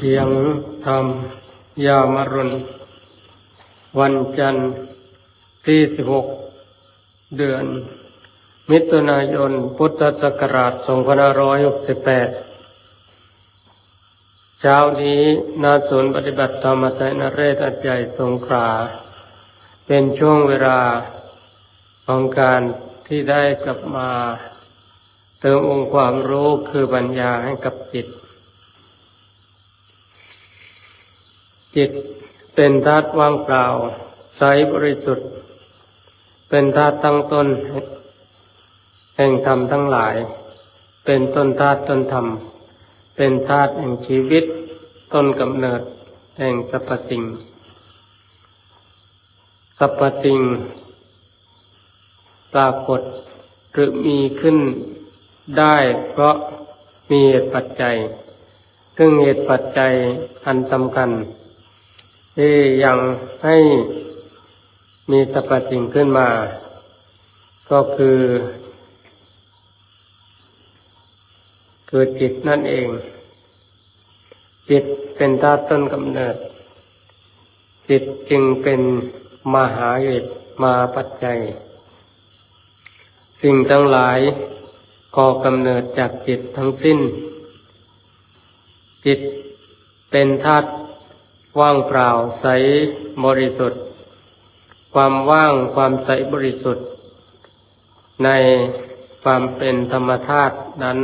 เสียงธรรม ยามรุณ วันจันทร์ที่ 16 เดือน มิถุนายน พุทธศักราช 2568 เช้านี้นาศูนย์ปฏิบัติธรรมไตรนเรศอัจใหญ่สงขลาเป็นช่วงเวลาของการที่ได้กลับมา เติมองค์ความรู้คือปัญญาให้กับจิต จิตเป็นธาตุว่างเปล่าใสบริสุทธิ์ เป็นธาตุตั้งต้น แห่งธรรมทั้งหลาย เป็นต้นธาตุต้นธรรม เป็นธาตุแห่งชีวิต ต้นกำเนิด แห่งสรรพสิ่งสรรพสิ่ง ปรากฏหรือมีขึ้นได้เพราะมีเหตุปัจจัย ซึ่งเหตุปัจจัยอันสำคัญ ที่ยังให้มีสรรพสิ่งขึ้นมา ก็คือ คือจิตนั่นเอง จิตเป็นธาตุต้นกำเนิด จิตจึงเป็นมหาเหตุมาปัจจัย สิ่งทั้งหลายก่อกำเนิดจากจิตทั้งสิ้น จิตเป็นธาตุ ว่างเปล่าใสบริสุทธิ์ ความว่างความใสบริสุทธิ์ ในความเป็นธรรมธาตุนั้น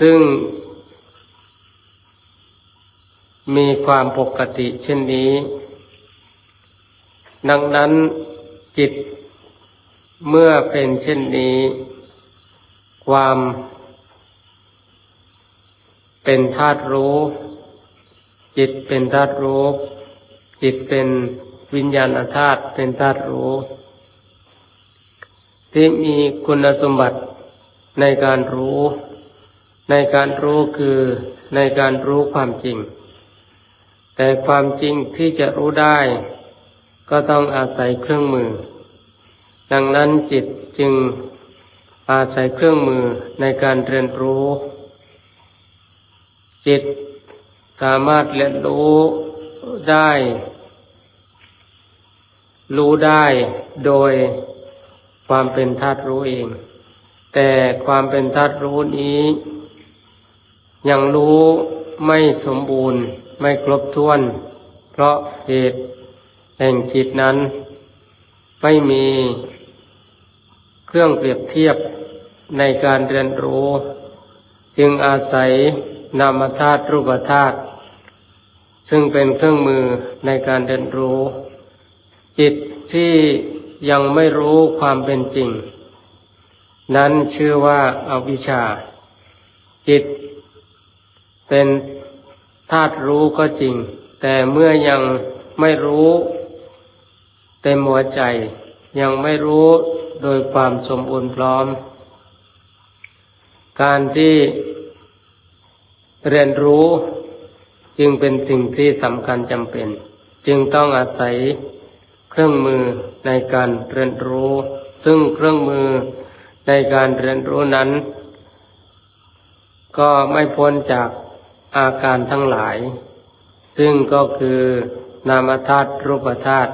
ซึ่ง มีความปกติเช่นนี้ ดังนั้นจิต เมื่อเป็นเช่นนี้ ความเป็นธาตุรู้ จิตเป็นธาตุรู้ จิตเป็นวิญญาณธาตุเป็นธาตุรู้ ที่มีคุณสมบัติในการรู้ ในการรู้คือในการรู้ความจริง แต่ความจริงที่จะรู้ได้ ก็ต้องอาศัยเครื่องมือ ดังนั้นจิตจึงอาศัยเครื่องมือในการเรียนรู้ จิต สามารถเรียนรู้ได้ รู้ได้โดยความเป็นธาตุรู้เอง แต่ความเป็นธาตุรู้นี้ ยังรู้ไม่สมบูรณ์ไม่ครบถ้วน เพราะเหตุแห่งจิตนั้น ไม่มีเครื่องเปรียบเทียบในการเรียนรู้ จึงอาศัยนามธาตุรูปธาตุ ซึ่งเป็นเครื่องมือในการเรียนรู้ จิตที่ยังไม่รู้ความเป็นจริง นั้นชื่อว่าอาวิชชา จิต เป็นธาตุรู้ก็จริง แต่เมื่อยังไม่รู้เต็มหัวใจ ยังไม่รู้โดยความสมบูรณ์พร้อม การที่เรียนรู้ จึงเป็นสิ่งที่สำคัญจำเป็น จึงต้องอาศัยเครื่องมือในการเรียนรู้ ซึ่งเครื่องมือในการเรียนรู้นั้น ก็ไม่พ้นจากอาการทั้งหลาย ซึ่งก็คือนามธาตุรูปธาตุ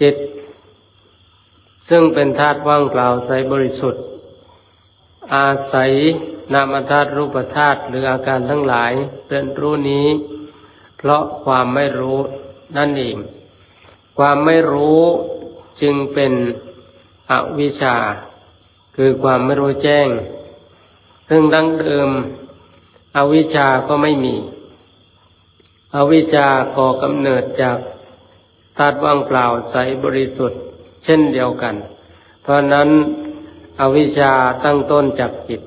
จิต ซึ่งเป็นธาตุว่างเปล่าใสบริสุทธิ์ อาศัย นามธาตุรูปธาตุหรืออาการทั้งหลายเรียนรู้นี้ เพราะความไม่รู้นั่นเอง ความไม่รู้จึงเป็นอวิชชา คือความไม่รู้แจ้ง ซึ่งดั้งเดิม อวิชชาก็ไม่มี อวิชชาก่อกำเนิดจากธาตุว่างเปล่าใสบริสุทธิ์ เช่นเดียวกัน เพราะนั้นอวิชชาตั้งต้นจากจิต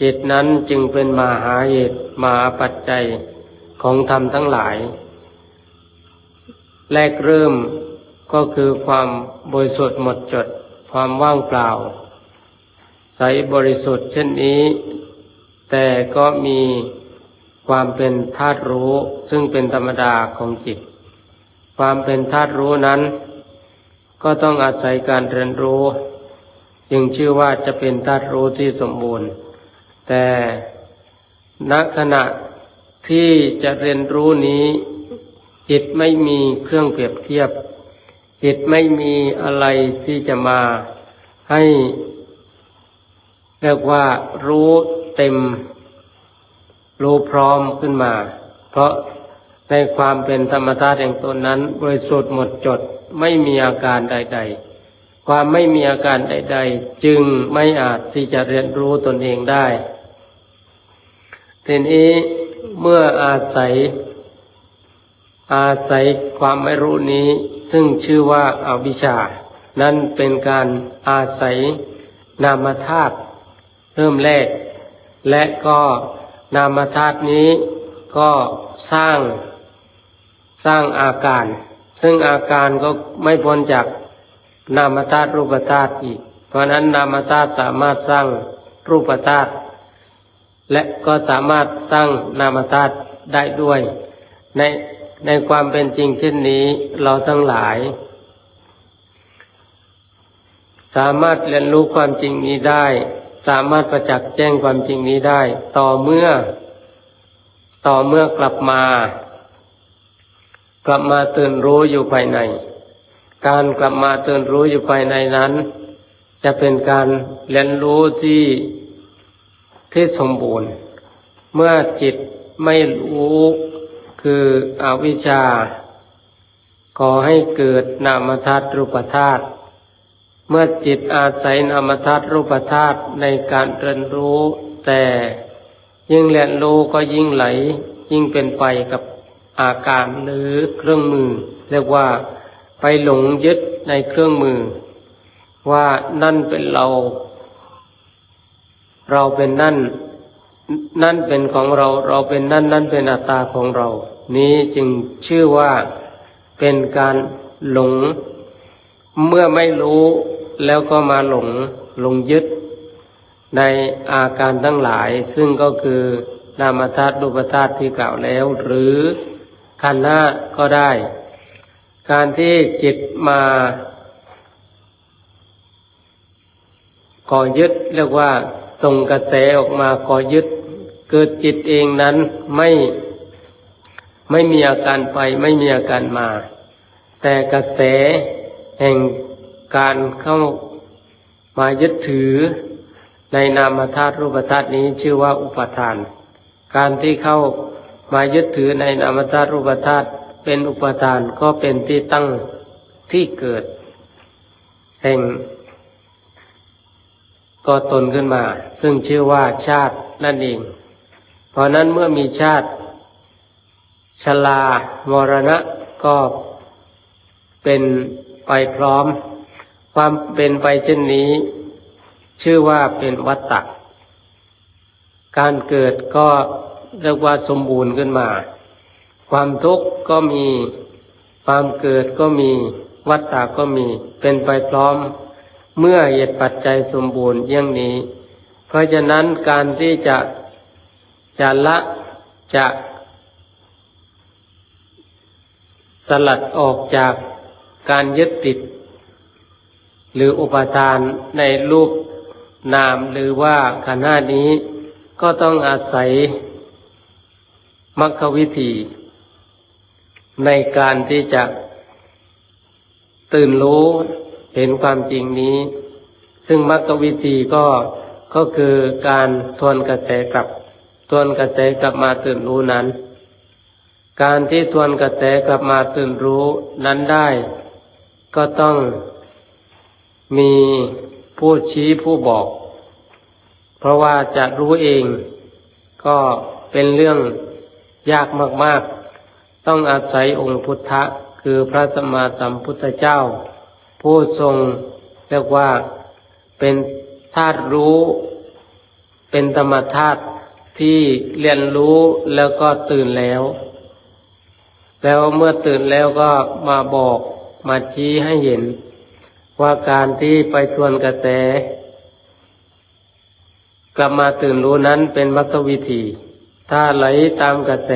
จิตนั้นจึงเป็นมาหาเหตุมาปัจจัยของธรรมทั้งหลาย แรกเริ่มก็คือความบริสุทธิ์หมดจดความว่างเปล่า ใสบริสุทธิ์เช่นนี้ แต่ก็มีความเป็นธาตุรู้ซึ่งเป็นธรรมดาของจิต ความเป็นธาตุรู้นั้น ก็ต้องอาศัยการเรียนรู้ จึงชื่อว่าจะเป็นธาตุรู้ที่สมบูรณ์ แต่ณขณะที่จะเรียนรู้นี้ จิตไม่มีเครื่องเปรียบเทียบ จิตไม่มีอะไรที่จะมาให้เรียกว่ารู้เต็ม รู้พร้อมขึ้นมา เพราะในความเป็นธรรมชาติแห่งตนนั้น บริสุทธิ์หมดจดไม่มีอาการใด ๆ ความไม่มีอาการใด ๆ จึงไม่อาจที่จะเรียนรู้ตนเองได้ ทีนี้เมื่ออาศัย อาศัยความไม่รู้นี้ ซึ่งชื่อว่าอาวิชชา นั้นเป็นการอาศัยนามธาตุเริ่มแรก และก็นามธาตุนี้ก็สร้าง สร้างอาการ ซึ่งอาการก็ไม่พ้นจากนามธาตุรูปธาตุอีก เพราะนั้นนามธาตุสามารถสร้างรูปธาตุ และก็สามารถสร้างนามธาตุได้ด้วย ในในความเป็นจริงเช่นนี้เราทั้งหลาย สามารถเรียนรู้ความจริงนี้ได้ สามารถประจักษ์แจ้งความจริงนี้ได้ ต่อเมื่อ ต่อเมื่อกลับมา กลับมาตื่นรู้อยู่ภายใน การกลับมาตื่นรู้อยู่ภายในนั้น จะเป็นการเรียนรู้ที่ ที่สมบูรณ์ เมื่อจิตไม่รู้คืออวิชชาก่อให้เกิดนามธาตุรูปธาตุเมื่อจิตอาศัยนามธาตุรูปธาตุในการเรียนรู้แต่ยิ่งเรียนรู้ก็ยิ่งไหล ยิ่งเป็นไปกับอาการหรือเครื่องมือ เรียกว่าไปหลงยึดในเครื่องมือ ว่านั่นเป็นเรา เราเป็นนั่น นั่นเป็นของเรา เราเป็นนั่น นั่นเป็นอัตตาของเรา นี้จึงชื่อว่าเป็นการหลง เมื่อไม่รู้แล้วก็มาหลงหลงยึด ในอาการทั้งหลาย ซึ่งก็คือนามธาตุรูปธาตุที่กล่าวแล้ว หรือขันธ์ห้าก็ได้ การที่จิตมาก่อยึดเรียกว่า ส่งกระแสออกมากอยึด เกิดจิตเองนั้นไม่ไม่มีอาการไปไม่มีอาการมา แต่กระแสแห่งการเข้ามายึดถือ ในนามธาตุรูปธาตุนี้ชื่อว่าอุปทาน การที่เข้ามายึดถือในนามธาตุรูปธาตุเป็นอุปทานก็เป็นที่ตั้งที่เกิด แห่ง ก็ตนขึ้นมา ซึ่งชื่อว่าชาตินั่นเอง เพราะนั้นเมื่อมีชาติชลามรณะก็เป็นไปพร้อม ความเป็นไปเช่นนี้ ชื่อว่าเป็นวัตตะการเกิดก็เรียกว่าสมบูรณ์ขึ้นมา ความทุกข์ก็มี ความเกิดก็มี วัตตะก็มี เป็นไปพร้อม เมื่อเหตุปัจจัยสมบูรณ์อย่างนี้ เพราะฉะนั้นการที่จะจะละจะสลัดออกจากการยึดติด หรืออุปทานในรูปนามหรือว่าขันธ์ห้านี้ก็ต้องอาศัยมรรควิธี ในการที่จะตื่นรู้ เห็นความจริงนี้ ซึ่งมรรควิธีก็ก็คือการทวนกระแสกลับ ทวนกระแสกลับมาตื่นรู้นั้น การที่ทวนกระแสกลับมาตื่นรู้นั้นได้ ก็ต้องมีผู้ชี้ผู้บอก เพราะว่าจะรู้เองก็เป็นเรื่องยากมาก ๆ ต้องอาศัยองค์พุทธะ คือพระสัมมาสัมพุทธเจ้า ผู้ทรงเรียกว่าเป็นธาตุรู้ เป็นธรรมธาตุที่เรียนรู้แล้วก็ตื่นแล้ว แล้วเมื่อตื่นแล้วก็มาบอกมาชี้ให้เห็น ว่าการที่ไปทวนกระแส กลับมาตื่นรู้นั้นเป็นมรรควิธี ถ้าไหลตามกระแส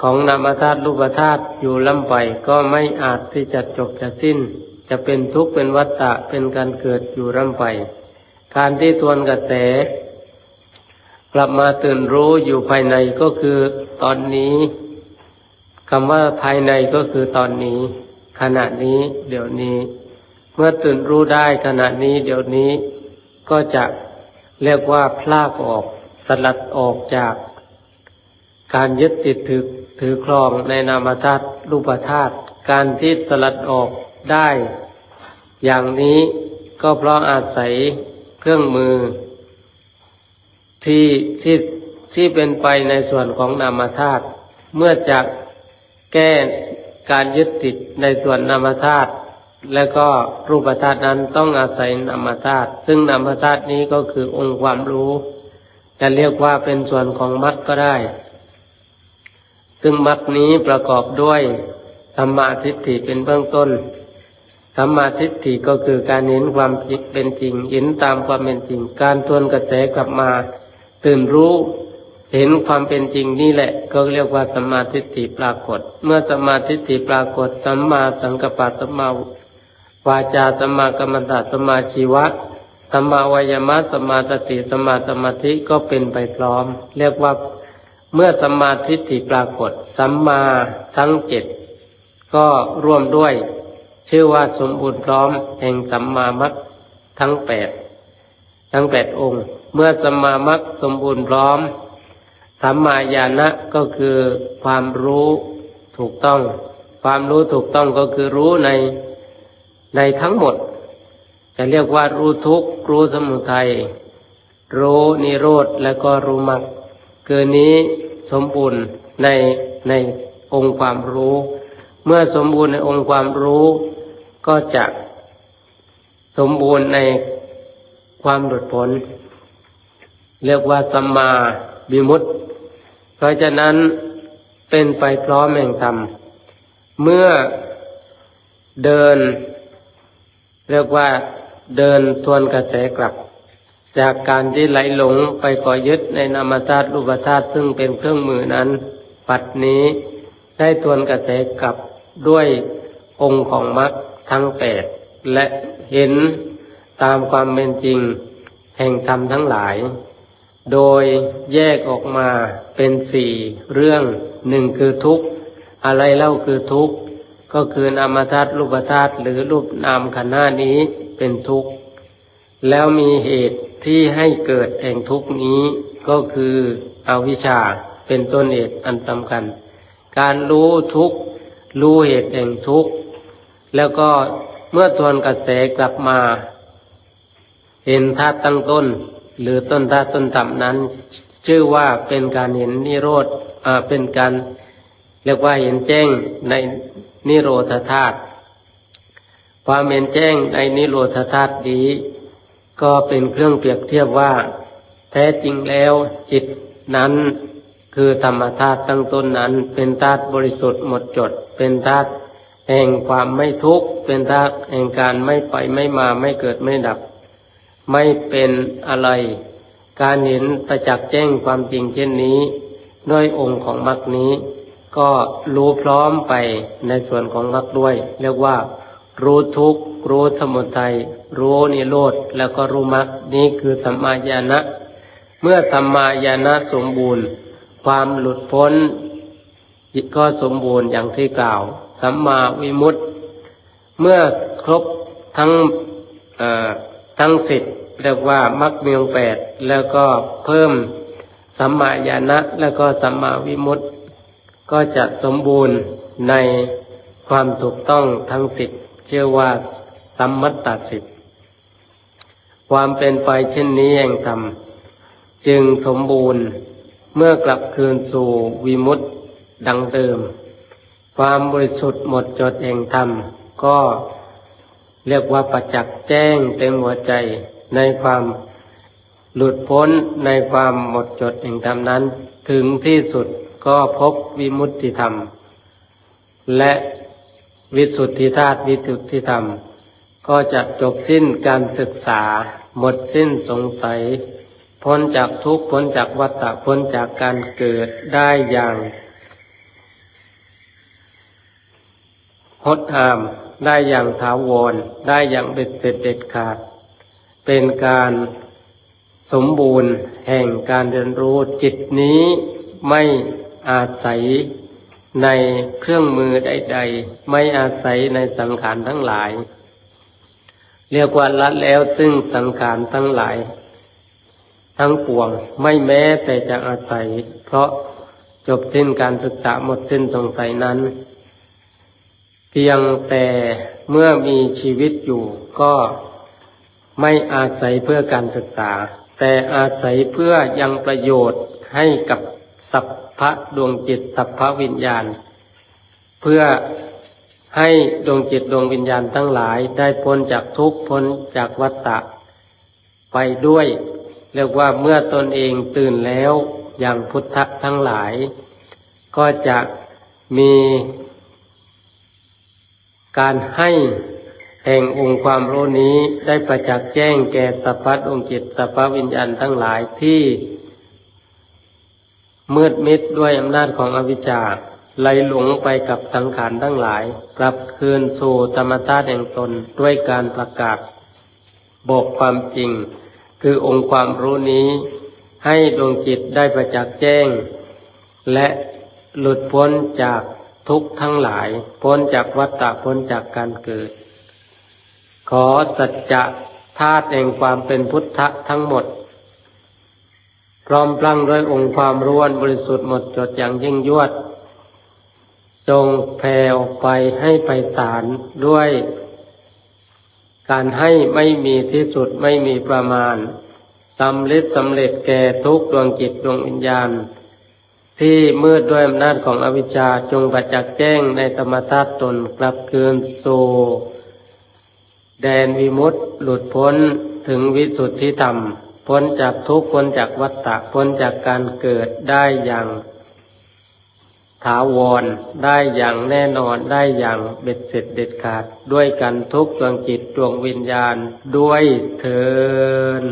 ของนามธาตุรูปธาตุอยู่ล่ำไปก็ไม่อาจที่จะจบจะสิ้น จะเป็นทุกข์เป็นวัฏฏะเป็นการเกิดอยู่ร่ำไป การที่ทวนกระแส กลับมาตื่นรู้อยู่ภายในก็คือตอนนี้คำว่าภายในก็คือตอนนี้ ขณะนี้เดี๋ยวนี้ เมื่อตื่นรู้ได้ขณะนี้เดี๋ยวนี้ ก็จะเรียกว่าพลากออก สลัดออกจาก การยึดติดถือ ถือครองในนามธาตุรูปธาตุการที่สลัดออกได้ อย่างนี้ก็เพราะอาศัยเครื่องมือ ที่ที่ที่เป็นไปในส่วนของนามธาตุเมื่อจะแก้การยึดติดในส่วนนามธาตุและก็รูปธาตุนั้นต้องอาศัยนามธาตุซึ่งนามธาตุนี้ก็คือองค์ความรู้ จะเรียกว่าเป็นส่วนของมรรคก็ได้ ซึ่งมรรคนี้ประกอบด้วยธรรมาทิฏฐิเป็นเบื้องต้นธรรมาทิฏฐิก็คือการเห็นความจริงเป็นจริง เห็นตามความเป็นจริง การทวนกระแสกลับมา ตื่นรู้เห็นความเป็นจริงนี่แหละ ก็เรียกว่าสัมมาทิฏฐิปรากฏ เมื่อสัมมาทิฏฐิปรากฏสัมมาสังกัปปะสัมมาวาจาสัมมากัมมันตะสัมมาชีวะสัมมาวายามะสัมมาสติสัมมาสมาธิก็เป็นไปพร้อม เรียกว่า เมื่อสัมมาทิฏฐิปรากฏ สัมมาทั้งเจ็ดก็ร่วมด้วย ชื่อว่าสมบูรณ์พร้อมแห่งสัมมามัคทั้งแปดทั้งแปดองค์ เมื่อสัมมามัคสมบูรณ์พร้อม สัมมาญาณะก็คือความรู้ถูกต้อง ความรู้ถูกต้องก็คือรู้ในในทั้งหมด จะเรียกว่ารู้ทุกข์รู้สมุทัยรู้นิโรธและก็รู้มรรคคือนี้ สมบูรณ์ในในองค์ความรู้ เมื่อสมบูรณ์ในองค์ความรู้ก็จะสมบูรณ์ในความหลุดพ้นเรียกว่าสัมมาวิมุตติ เพราะฉะนั้นเป็นไปพร้อมแห่งธรรม เมื่อเดิน เรียกว่าเดินทวนกระแสกลับ จากการที่ไหลหลงไปก่อยึดในนามธาตุรูปธาตุซึ่งเป็นเครื่องมือนั้น ปัดนี้ได้ทวนกระแสกลับด้วยองค์ของมรรคทั้งแปดและเห็นตามความเป็นจริง แห่งธรรมทั้งหลาย โดยแยกออกมาเป็นสี่เรื่องหนึ่งคือทุกข์อะไรเล่าคือทุกข์ก็คือนามธาตุรูปธาตุหรือรูปนามขันธ์หน้านี้เป็นทุกข์แล้วมีเหตุ ที่ให้เกิดแห่งทุกนี้ก็คืออวิชชาเป็นต้นเหตุอันสำคัญ การรู้ทุกรู้เหตุแห่งทุกแล้วก็เมื่อทวนกระแสกลับมา เห็นธาตุตั้งต้น หรือต้นธาตุต้นต่ำนั้น ชื่อว่าเป็นการเห็นนิโรธเป็นการเรียกว่าเห็นแจ้งในนิโรธธาตุความเห็นแจ้งในนิโรธธาตุนี้ ก็เป็นเครื่องเปรียบเทียบว่า แท้จริงแล้วจิตนั้น คือธรรมธาตุตั้งต้นนั้น เป็นธาตุบริสุทธิ์หมดจด เป็นธาตุแห่งความไม่ทุกข์เป็นธาตุแห่งการไม่ไปไม่มาไม่เกิดไม่ดับ ไม่เป็นอะไร การเห็นประจักษ์แจ้งความจริงเช่นนี้ ด้วยองค์ของมรรคนี้ ก็รู้พร้อมไปในส่วนของมรรคด้วย เรียกว่า รู้ทุกข์รู้สมุทัยรู้นิโรธแล้วก็รู้มรรคนี้คือสัมมาญาณะเมื่อสัมมาญาณะสมบูรณ์ ความหลุดพ้นก็สมบูรณ์อย่างที่กล่าว สัมมาวิมุตติ เมื่อครบทั้งทั้งสิบเรียกว่ามรรคมีองแปดแล้วก็เพิ่มสัมมาญาณะแล้วก็สัมมาวิมุตติ ก็จะสมบูรณ์ในความถูกต้องทั้งสิบเชื่อว่าสัมมัตตสิบความเป็นไปเช่นนี้แห่งธรรมจึงสมบูรณ์เมื่อกลับคืนสู่วิมุตติดังเดิม ความบริสุทธิ์หมดจดแห่งธรรม ก็เรียกว่าประจักษ์แจ้งเต็มหัวใจในความหลุดพ้นในความหมดจดแห่งธรรมนั้น ถึงที่สุดก็พบวิมุตติธรรม และ วิสุทธิธาตุวิสุทธิธรรม ก็จะจบสิ้นการศึกษา หมดสิ้นสงสัย พ้นจากทุกข์พ้นจากวัฏฏะพ้นจากการเกิดได้อย่างหดหามได้อย่างถาวร ได้อย่างเบ็ดเสร็จเด็ดขาด เป็นการสมบูรณ์แห่งการเรียนรู้จิตนี้ไม่อาศัย ในเครื่องมือใดๆ ไม่อาศัยในสังขารทั้งหลาย เรียกว่าละแล้วซึ่งสังขารทั้งหลาย ทั้งปวงไม่แม้แต่จะอาศัย เพราะจบสิ้นการศึกษาหมดสิ้นสงสัยนั้น เพียงแต่เมื่อมีชีวิตอยู่ก็ไม่อาศัยเพื่อการศึกษา แต่อาศัยเพื่อยังประโยชน์ให้กับสัพ พะดวงจิต สัพพะวิญญาณ เพื่อให้ดวงจิตดวงวิญญาณทั้งหลายได้พ้นจากทุกข์พ้นจากวัฏฏะไปด้วย เรียกว่าเมื่อตนเองตื่นแล้วอย่างพุทธะทั้งหลาย ก็จะมีการให้แห่งองค์ความรู้นี้ได้ประจักษ์แจ้งแก่สัพพะดวงจิตสัพพะวิญญาณทั้งหลายที่ มืดมิดด้วยอำนาจของอวิชชาไหลหลงไปกับสังขารทั้งหลาย กลับคืนสู่ธรรมชาติแห่งตนด้วยการประกาศ บอกความจริง คือองค์ความรู้นี้ ให้ดวงจิตได้ประจักษ์แจ้ง และหลุดพ้นจากทุกทั้งหลาย พ้นจากวัฏฏะพ้นจากการเกิด ขอสัจจะธาตุแห่งความเป็นพุทธะทั้งหมด พร้อมพลังด้วยองค์ความรู้อันบริสุทธิ์หมดจดอย่างยิ่งยวด จงแผ่ออกไปให้ไปสารด้วย การให้ไม่มีที่สุดไม่มีประมาณสำเร็จสำเร็จแก่ทุกดวงจิตดวงวิญญาณ ที่มืดด้วยอำนาจของอวิชชาจงประจักษ์แจ้งในธรรมชาติตนกลับคืนสู่แดนวิมุตติหลุดพ้นถึงวิสุทธิธรรม พ้นจากทุกข์พ้นจากวัฏฏะพ้นจากการเกิดได้อย่างถาวรได้อย่างแน่นอนได้อย่างเบ็ดเสร็จเด็ดขาด ด้วยกันทุกดวงจิตดวงวิญญาณด้วยเถิน